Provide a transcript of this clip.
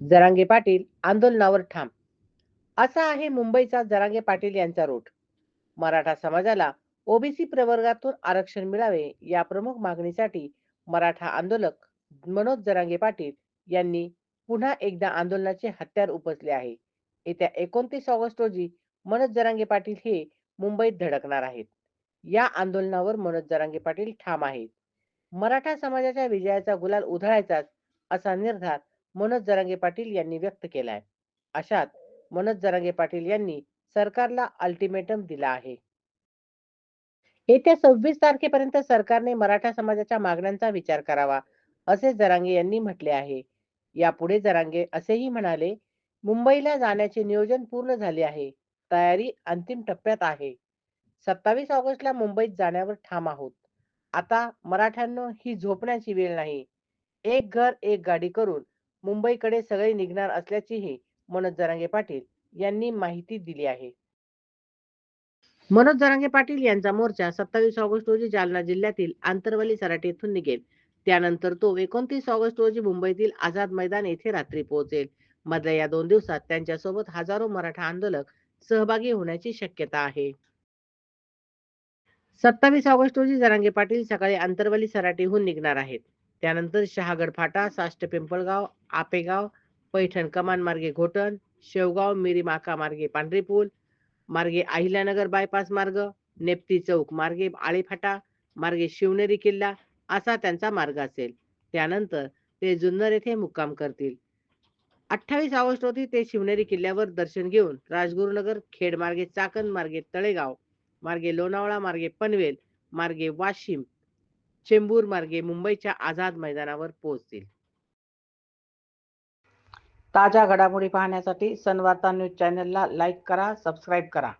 जरांगे पाटील आंदोलनावर ठाम. असा आहे मुंबईचा जरांगे पाटील यांचा रूट मराठा समाजाला ओबीसी प्रवर्गातून आरक्षण मिळावे या प्रमुख मागणीसाठी मराठा आंदोलक मनोज जरांगे पाटील यांनी पुन्हा एकदा आंदोलनाचे हत्यार उपसले आहे. येत्या एकोणतीस ऑगस्ट रोजी मनोज जरांगे पाटील हे मुंबईत धडकणार आहेत. या आंदोलनावर मनोज जरांगे पाटील ठाम आहेत. मराठा समाजाच्या विजयाचा गुलाल उधळायचाच असा निर्धार मनोज जरांगे पाटील यांनी व्यक्त केला आहे अशात मनोज जरांगे पाटील यांनी सरकारला अल्टिमेटम दिला आहे. येत्या सव्वीस तारखेपर्यंत सरकारने मराठा समाजाच्या मागण्यांचा विचार करावा असे जरांगे यांनी म्हटले आहे. यापुढे जरांगे असेही म्हणाले मुंबईला जाण्याचे नियोजन पूर्ण झाले आहे. तयारी अंतिम टप्प्यात आहे. सत्तावीस ऑगस्टला मुंबईत जाण्यावर ठाम आहोत. आता मराठ्यांनो ही झोपण्याची वेळ नाही. एक घर एक गाडी करून मुंबईकडे सगळे निघणार असल्याचीही मनोज जरांगे पाटील यांनी माहिती दिली आहे. मनोज जरांगे पाटील यांचा मोर्चा सत्तावीस ऑगस्ट रोजी जालना जिल्ह्यातील आंतरवली सराटी येथून निघेल. त्यानंतर तो एकोणतीस ऑगस्ट रोजी मुंबईतील आझाद मैदान येथे रात्री पोहोचेल. मधल्या या दोन दिवसात त्यांच्यासोबत हजारो मराठा आंदोलक सहभागी होण्याची शक्यता आहे. सत्तावीस ऑगस्ट रोजी जरांगे पाटील सकाळी आंतरवली सराटीहून निघणार आहेत. त्यानंतर शहागड फाटा साष्ट पिंपळगाव आपेगाव पैठण कमान मार्गे घोटण शेवगाव मिरी माका मार्गे पांढरी पूल मार्गे अहिल्यानगर बायपास मार्ग नेप्ती चौक मार्गे आळेफाटा मार्गे शिवनेरी किल्ला असा त्यांचा मार्ग असेल. त्यानंतर ते जुन्नर येथे मुक्काम करतील. अठ्ठावीस ऑगस्ट रोजी ते शिवनेरी किल्ल्यावर दर्शन घेऊन राजगुरुनगर खेड मार्गे चाकण मार्गे तळेगाव मार्गे लोणावळा मार्गे पनवेल मार्गे वाशिम चेंबूर मार्गे मुंबईच्या आझाद मैदानावर पोहोचतील. ताज्या घडामोडी पाहण्यासाठी सनवार्ता न्यूज चॅनलला लाईक करा सबस्क्राईब करा.